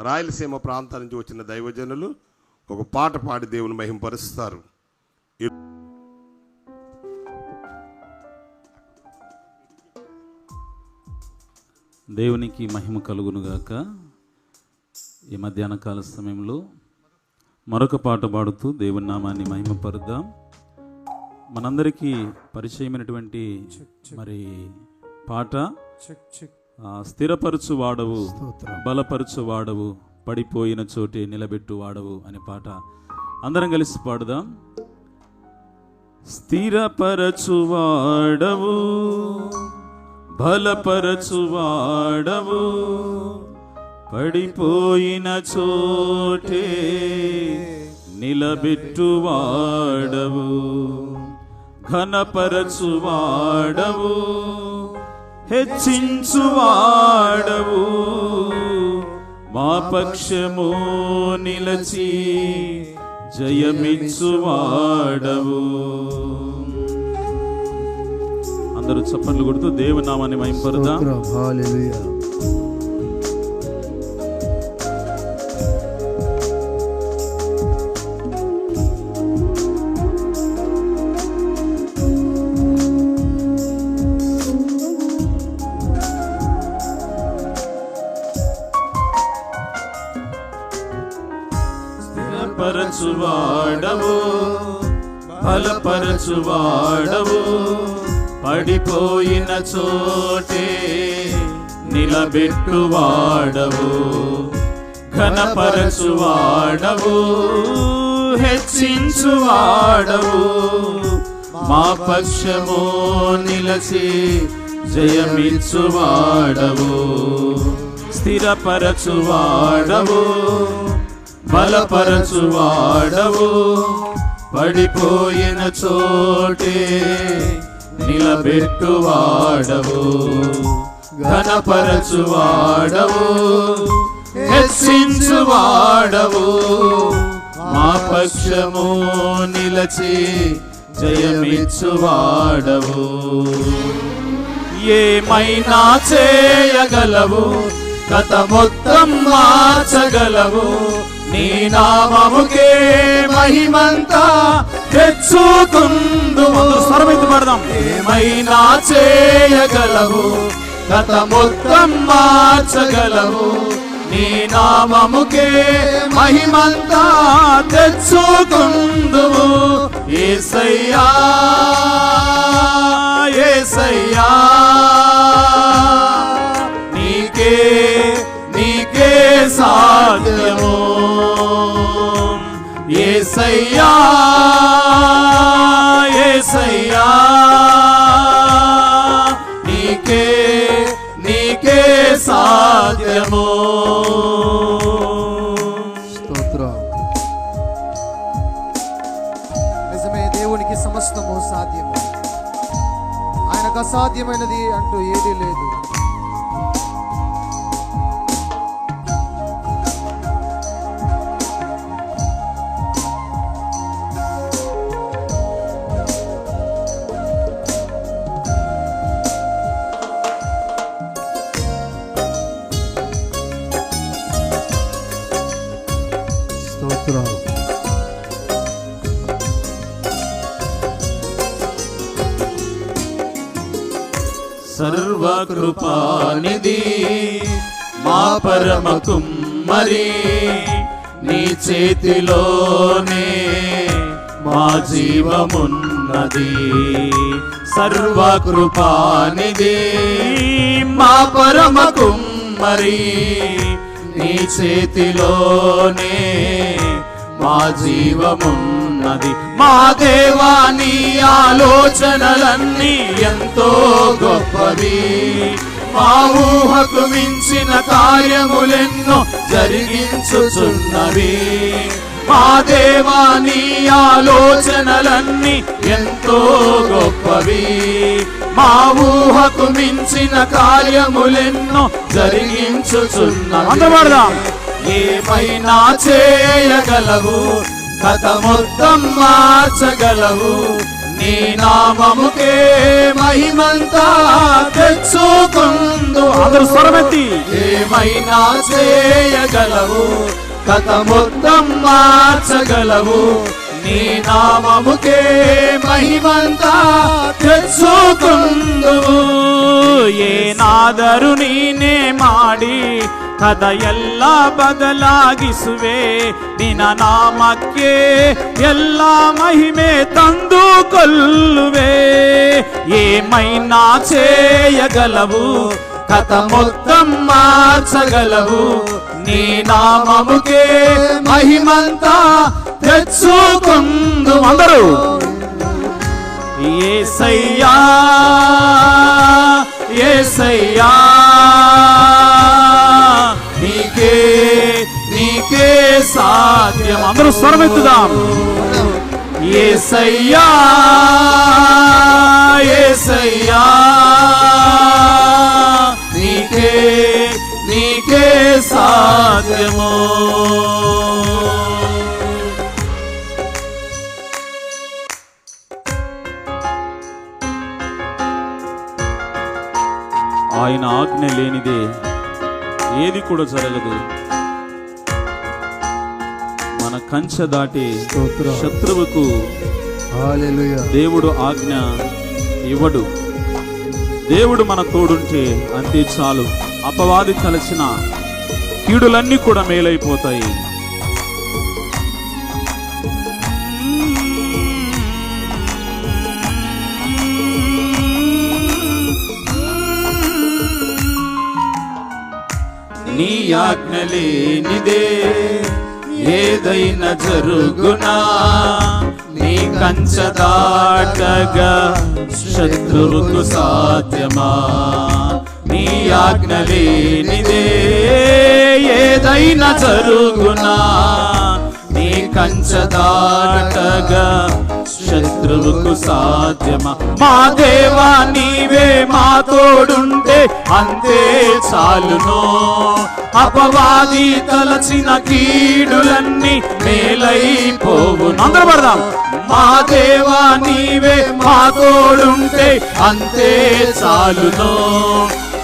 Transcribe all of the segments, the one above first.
రాయలసీమ ప్రాంతం నుంచి వచ్చిన దైవజనులు ఒక పాట పాడి దేవుని మహింపరుస్తారు. దేవునికి మహిమ కలుగునుగాక ఈ మధ్యాహ్న కాల సమయంలో మరొక పాట పాడుతూ దేవుని నామాన్ని మహిమపరుద్దాం. మనందరికీ పరిచయమైనటువంటి మరి పాట చెక్ చెక్ ఆ, స్థిరపరచు వాడవు బలపరచు వాడవు పడిపోయిన చోటే నిలబెట్టు వాడవు అనే పాట అందరం కలిసి పాడుదాం. స్థిరపరచు వాడవు బలపరచు వాడవు పడిపోయిన చోటే నిలబెట్టు వాడవు ఘనపరచు వాడవు హెచ్చించు వాడవు మా పక్షము నిలచి జయమిచ్చు వాడవు అందరూ చప్పట్లు కొడుతూ దేవునామాన్ని మహింపరుదాం. వాడవు పడిపోయిన చోటే నిలబెట్టువాడవు ఘనపరచువాడవు హెచ్చించువాడవు మా పక్షము నిలచి జయమిచ్చువాడవు స్థిరపరచువాడవు బలపరచువాడవు పడిపోయిన చోటే నిలబెట్టువాడవు ఘనపరచువాడవు హెచ్చించువాడవు మా పక్షము నిలచి జయమిచ్చువాడవు ఏమైనా చేయగలవు కథ మొత్తం మార్చగలవు. నీ నామముకే మహిమంతా తెచ్చుకుందు స్వరమైతే పడదాం. ఏమైనా చేయగలవు? కథ మొత్తం మార్చగలవు. నీ నామముకే మహిమంతా తెచ్చుకుందువు ఏసయ్యా ఏసయ్యా నీకే ఏసయ్యా ఏసయ్యా. నీకే నీకే సాధ్యమో. స్తోత్రం. నిజమే దేవునికి సమస్తము సాధ్యము. ఆయనకు అసాధ్యమైనది అంటూ ఏదీ లేదు. సర్వకృపానిధి. మా పరమ మరి నీ చేతిలోనే మా జీవమున్నది. సర్వకృపానిధి. మా పరమ మరి నీ చేతిలోనే మా జీవమున్నది. మా దేవాని ఆలోచనలన్నీ ఎంతో గొప్పవి. మా ఊహకు మించిన కార్యములెన్నో జరిగించుచున్నవి. మా దేవాని ఆలోచనలన్నీ ఎంతో గొప్పవి. మా ఊహకు మించిన కార్యములెన్నో జరిగించుచున్నవి. అందబడదాం ఏమైనా చేయగలవు? కథ మొత్తం మార్చగలవు. నీ నామముకే మహిమంతా తెచ్చుకుందు. అందరు స్వరమెత్తి ఏమైనా చేయగలవు? కథ మొత్తం మార్చగలవు. నీ నామముకే మహిమంతా తెచ్చుకుందు ಏನಾದರೂ ನೀನೇ ಮಾಡಿ ಕದ ಎಲ್ಲ ಬದಲಾಗಿಸುವೆ ನಿನ್ನ ನಾಮಕ್ಕೆ ಎಲ್ಲ ಮಹಿಮೆ ತಂದುಕೊಳ್ಳುವೆ ఏమైనా చేయగలవు కథ మొత్తం మార్చగలవు నీ నామముకే మహిమంతా తెచ్చుకుందు అందరూ. ఏసయ్యా ఏసయ్యా నీకే నీకే సాధ్యం. అందరూ స్వరమెత్తుదాం ఏసయ్యా ఏసయ్యా సాధ్యము ఆయన ఆజ్ఞ లేనిదే ఏది కూడా జరగదు. మన కంచె దాటి. శత్రువుకు దేవుడు ఆజ్ఞ ఇవ్వడు. దేవుడు మన తోడుంటే అంతే చాలు. అపవాది తలచిన కీడులన్నీ కూడా మేలైపోతాయి. నీ ఆజ్ఞ లేనిదే ఏదైనా జరుగునా? నీ కంచ దాటగా శత్రువుకు సాధ్యమా? నీ ఆజ్ఞ లేనిదే ఏదైనా జరుగునా నీ కంచ శత్రువుకు సాధ్యమా? మా దేవా నీవే మా తోడుంటే అంతే చాలును. అపవాది తలచిన కీడులన్నీ మేలైపోవు అందరూ పడదాం. మా దేవా నీవే మా తోడుంటే అంతే చాలును.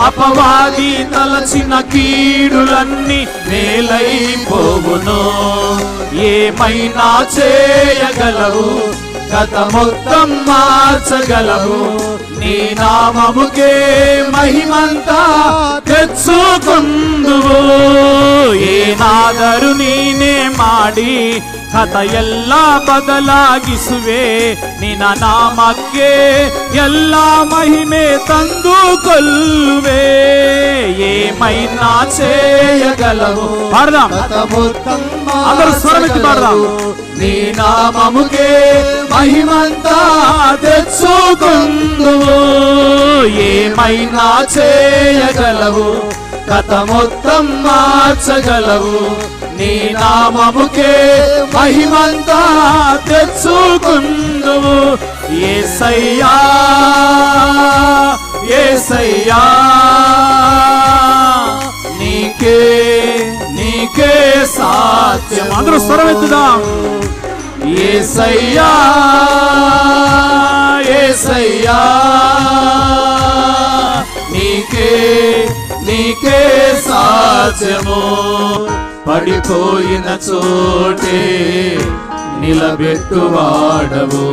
అపవాది తలచిన కీడులన్నీ మేలైపోవును. ఏమైనా చేయగలవు? కథ మొత్తం మార్చగలవు. నీ నామముకే మహిమంతా తెచ్చుకుందువు ಏನಾದರೂ ನೀನೇ ಮಾಡಿ ಕಥ ಎಲ್ಲ ಬದಲಾಗಿಸುವೆ ನಿನ್ನ ನಾಮಕ್ಕೆ ಎಲ್ಲ ಮಹಿಮೆ ತಂದುಕೊಳ್ಳುವೆ ఏమైనా చేయగలవు పాడదాం అందరూ స్వరమెత్తి పాడదాం నీ నామముకే మహిమంతా తెచ్చుకుందువు ఏమైనా చేయగలవు? కథ మొత్తం మార్చగలవు. నీ నామముకే మహిమంతా తెచ్చుకుందువు. ఏసయ్యా ఏసయ్యా. నీకే నీకే సాధ్యం. అందరూ స్వరమెత్తుదాం ఏసయ్యా ఏసయ్యా. నీకే సాధ్యము. పడిపోయిన చోటే నిలబెట్టువాడవు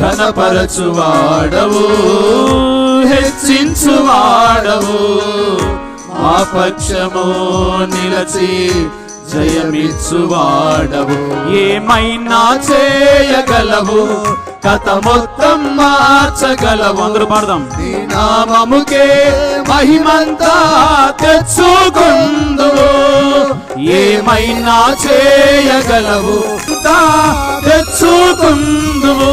ఘనపరచువాడవు హెచ్చించువాడవు. మా పక్షము నిలచి జయమిచ్చువాడవు ఏమైనా చేయగలవు? కథ మొత్తం మార్చగలవు. అందరూ పాడదాం. నీ నామముకే మహిమంతా తెచ్చుకుందు. ఏమైనా చేయగలవు? తా తెచ్చుకుందువు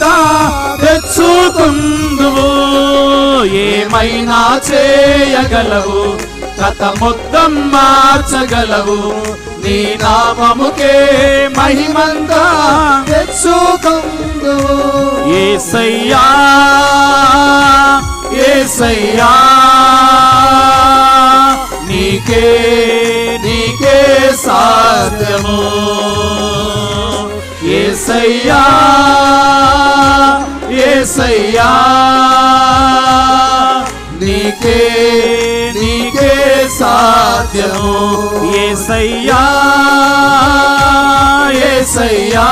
తా తెచ్చుకుందువు ఏమైనా చేయగలవు? కథ మొత్తం మార్చగలవు. నీ నామముకే మహిమంతా తెచ్చుకుందు ఏసయ్యా ఏసయ్యా నీకే నీకే సాధ్యము. ఏసయ్యా ఏసయ్యా ఏసయ్యా నీకే నీకే సాధ్యము. ఏసయ్యా ఏసయ్యా.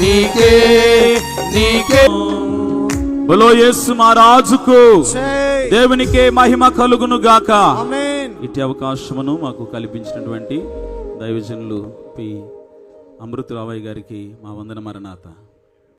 నీకే నీకే. బలో యేసు మా రాజుకు దేవునికే మహిమ కలుగును గాక ఇట్టి అవకాశమును మాకు కల్పించినటువంటి దైవజనులు పి. అమృతరావయ్య గారికి మా వందన మరణాత